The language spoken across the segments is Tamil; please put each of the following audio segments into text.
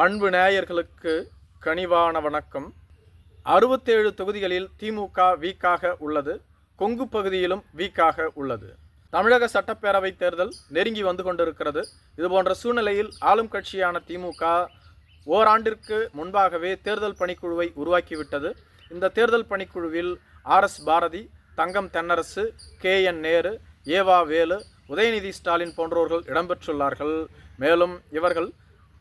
அன்பு நேயர்களுக்கு கனிவான வணக்கம். அறுபத்தேழு தொகுதிகளில் திமுக வீக்காக உள்ளது. கொங்கு பகுதியிலும் வீக்காக உள்ளது. தமிழக சட்டப்பேரவை தேர்தல் நெருங்கி வந்து கொண்டிருக்கிறது. இதுபோன்ற சூழ்நிலையில் ஆளும் கட்சியான திமுக ஓராண்டிற்கு முன்பாகவே தேர்தல் பணிக்குழுவை உருவாக்கிவிட்டது. இந்த தேர்தல் பணிக்குழுவில் R S Bharathi Thangam Thennarasu K N Nehru E V Velu Udhayanidhi Stalin போன்றோர்கள் இடம்பெற்றுள்ளார்கள். மேலும் இவர்கள்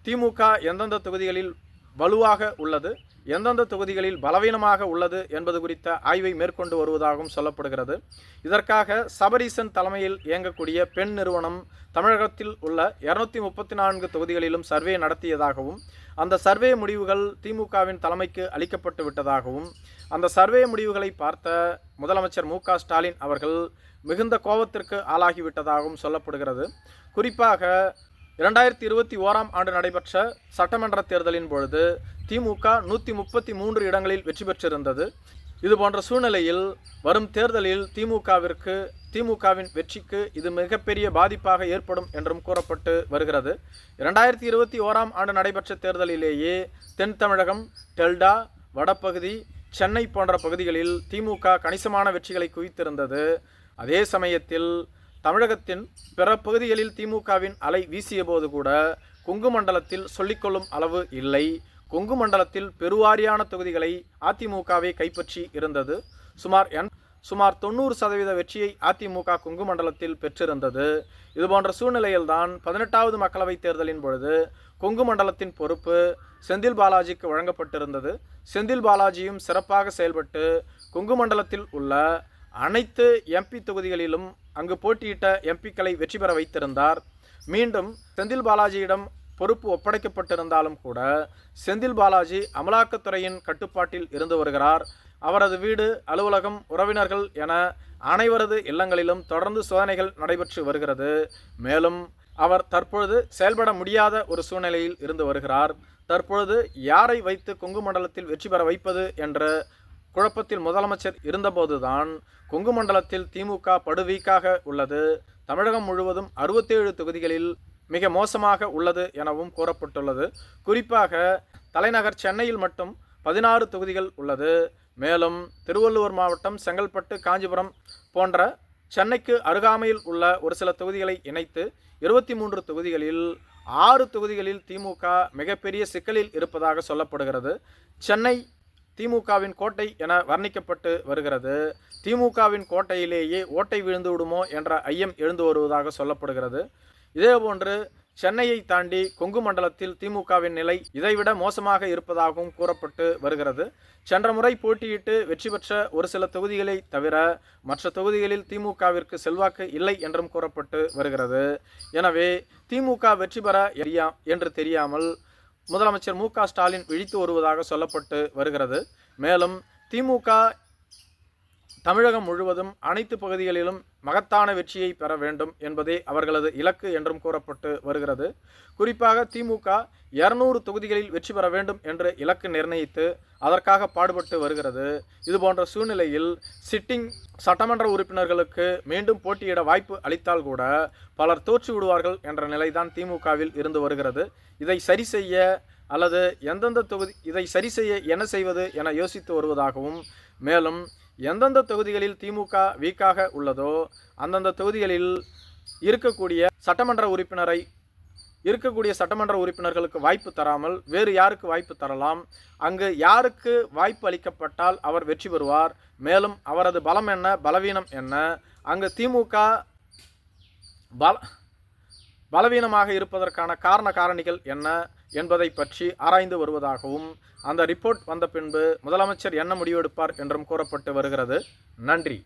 திமுக எந்தெந்த தொகுதிகளில் வலுவாக உள்ளது எந்தெந்த தொகுதிகளில் பலவீனமாக உள்ளது என்பது குறித்த ஆய்வை மேற்கொண்டு வருவதாகவும் சொல்லப்படுகிறது. இதற்காக சபரீசன் தலைமையில் இயங்கக்கூடிய பெண் நிறுவனம் தமிழகத்தில் உள்ள இருநூத்தி முப்பத்தி நான்கு தொகுதிகளிலும் சர்வே நடத்தியதாகவும் அந்த சர்வே முடிவுகள் திமுகவின் தலைமைக்கு அளிக்கப்பட்டு விட்டதாகவும் அந்த சர்வே முடிவுகளை பார்த்த முதலமைச்சர் மு க ஸ்டாலின் அவர்கள் மிகுந்த கோபத்திற்கு ஆளாகிவிட்டதாகவும் சொல்லப்படுகிறது. குறிப்பாக இரண்டாயிரத்தி இருபத்தி ஓராம் ஆண்டு நடைபெற்ற சட்டமன்ற தேர்தலின் பொழுது திமுக நூற்றி முப்பத்தி மூன்று இடங்களில் வெற்றி பெற்றிருந்தது. இது போன்ற சூழ்நிலையில் வரும் தேர்தலில் திமுகவிற்கு திமுகவின் வெற்றிக்கு இது மிகப்பெரிய பாதிப்பாக ஏற்படும் என்றும் கூறப்பட்டு வருகிறது. இரண்டாயிரத்தி இருபத்தி ஓராம் ஆண்டு நடைபெற்ற தேர்தலிலேயே தென் தமிழகம் டெல்டா வடபகுதி சென்னை போன்ற பகுதிகளில் திமுக கணிசமான வெற்றிகளை குவித்திருந்தது. அதே சமயத்தில் தமிழகத்தின் பிற பகுதிகளில் திமுகவின் அலை வீசிய போது கூட கொங்கு மண்டலத்தில் சொல்லிக்கொள்ளும் அளவு இல்லை. கொங்கு மண்டலத்தில் பெருவாரியான தொகுதிகளை அதிமுகவை கைப்பற்றி இருந்தது. சுமார் என் சுமார் தொண்ணூறு சதவீத வெற்றியை அதிமுக கொங்கு மண்டலத்தில் பெற்றிருந்தது. இதுபோன்ற சூழ்நிலையில்தான் பதினெட்டாவது மக்களவைத் தேர்தலின் பொழுது கொங்கு மண்டலத்தின் பொறுப்பு செந்தில் பாலாஜிக்கு வழங்கப்பட்டிருந்தது. செந்தில் பாலாஜியும் சிறப்பாக செயல்பட்டு கொங்கு மண்டலத்தில் உள்ள அனைத்து எம்பி தொகுதிகளிலும் அங்கு போட்டியிட்ட எம்பிக்களை வெற்றி பெற வைத்திருந்தார். மீண்டும் செந்தில் பாலாஜியிடம் பொறுப்பு ஒப்படைக்கப்பட்டிருந்தாலும் கூட செந்தில் பாலாஜி அமலாக்கத்துறையின் கட்டுப்பாட்டில் இருந்து வருகிறார். அவரது வீடு அலுவலகம் உறவினர்கள் என அனைவரது இல்லங்களிலும் தொடர்ந்து சோதனைகள் நடைபெற்று வருகிறது. மேலும் அவர் தற்பொழுது செயல்பட முடியாத ஒரு சூழ்நிலையில் இருந்து வருகிறார். தற்பொழுது யாரை வைத்து கொங்கு மண்டலத்தில் வெற்றி பெற வைப்பது என்ற குழப்பத்தில் முதலமைச்சர் இருந்தபோதுதான் கொங்கு மண்டலத்தில் திமுக படுவீக்காக உள்ளது. தமிழகம் முழுவதும் அறுபத்தேழு தொகுதிகளில் மிக மோசமாக உள்ளது எனவும் கூறப்பட்டுள்ளது. குறிப்பாக தலைநகர் சென்னையில் மட்டும் பதினாறு தொகுதிகள் உள்ளது. மேலும் திருவள்ளூர் மாவட்டம் செங்கல்பட்டு காஞ்சிபுரம் போன்ற சென்னைக்கு அருகாமையில் உள்ள ஒரு சில தொகுதிகளை இணைத்து இருபத்தி மூன்று தொகுதிகளில் ஆறு தொகுதிகளில் திமுக மிகப்பெரிய சிக்கலில் இருப்பதாக சொல்லப்படுகிறது. சென்னை திமுகவின் கோட்டை என வர்ணிக்கப்பட்டு வருகிறது. திமுகவின் கோட்டையிலேயே ஓட்டை விழுந்து விடுமோ என்ற ஐயம் எழுந்து வருவதாக சொல்லப்படுகிறது. இதேபோன்று சென்னையை தாண்டி கொங்கு மண்டலத்தில் திமுகவின் நிலை இதைவிட மோசமாக இருப்பதாகவும் கூறப்பட்டு வருகிறது. சென்ற முறை போட்டியிட்டு வெற்றி பெற்ற ஒரு சில தொகுதிகளை தவிர மற்ற தொகுதிகளில் திமுகவிற்கு செல்வாக்கு இல்லை என்றும் கூறப்பட்டு வருகிறது. எனவே திமுக வெற்றி பெற எரியா என்று தெரியாமல் முதலமைச்சர் மு க ஸ்டாலின் விழித்து வருவதாக சொல்லப்பட்டு வருகிறது. மேலும் திமுக தமிழகம் முழுவதும் அனைத்து பகுதிகளிலும் மகத்தான வெற்றியை பெற வேண்டும் என்பதே அவர்களது இலக்கு என்றும் கூறப்பட்டு வருகிறது. குறிப்பாக திமுக இருநூறு தொகுதிகளில் வெற்றி பெற வேண்டும் என்று இலக்கு நிர்ணயித்து அதற்காக பாடுபட்டு வருகிறது. இதுபோன்ற சூழ்நிலையில் சிட்டிங் சட்டமன்ற உறுப்பினர்களுக்கு மீண்டும் போட்டியிட வாய்ப்பு அளித்தால் கூட பலர் தோற்று விடுவார்கள் என்ற நிலைதான் திமுகவில் இருந்து வருகிறது. இதை சரி செய்ய அல்லது எந்தெந்த தொகுதி இதை சரி செய்ய என்ன செய்வது என யோசித்து வருவதாகவும் மேலும் எந்தெந்த தொகுதிகளில் திமுக வீக்காக உள்ளதோ அந்தந்த தொகுதிகளில் இருக்கக்கூடிய சட்டமன்ற உறுப்பினரை இருக்கக்கூடிய சட்டமன்ற உறுப்பினர்களுக்கு வாய்ப்பு தராமல் வேறு யாருக்கு வாய்ப்பு தரலாம்? அங்கு யாருக்கு வாய்ப்பு அளிக்கப்பட்டால் அவர் வெற்றி பெறுவார்? மேலும் அவரது பலம் என்ன? பலவீனம் என்ன? அங்கு திமுக பல பலவீனமாக இருப்பதற்கான காரண காரணிகள் என்ன? என்பதை பற்றி ஆராய்ந்து வருவதாகவும் அந்த ரிப்போர்ட் வந்த பின்பு முதலமைச்சர் என்ன முடிவெடுப்பார் என்றும் கூறப்பட்டு வருகிறது. நன்றி.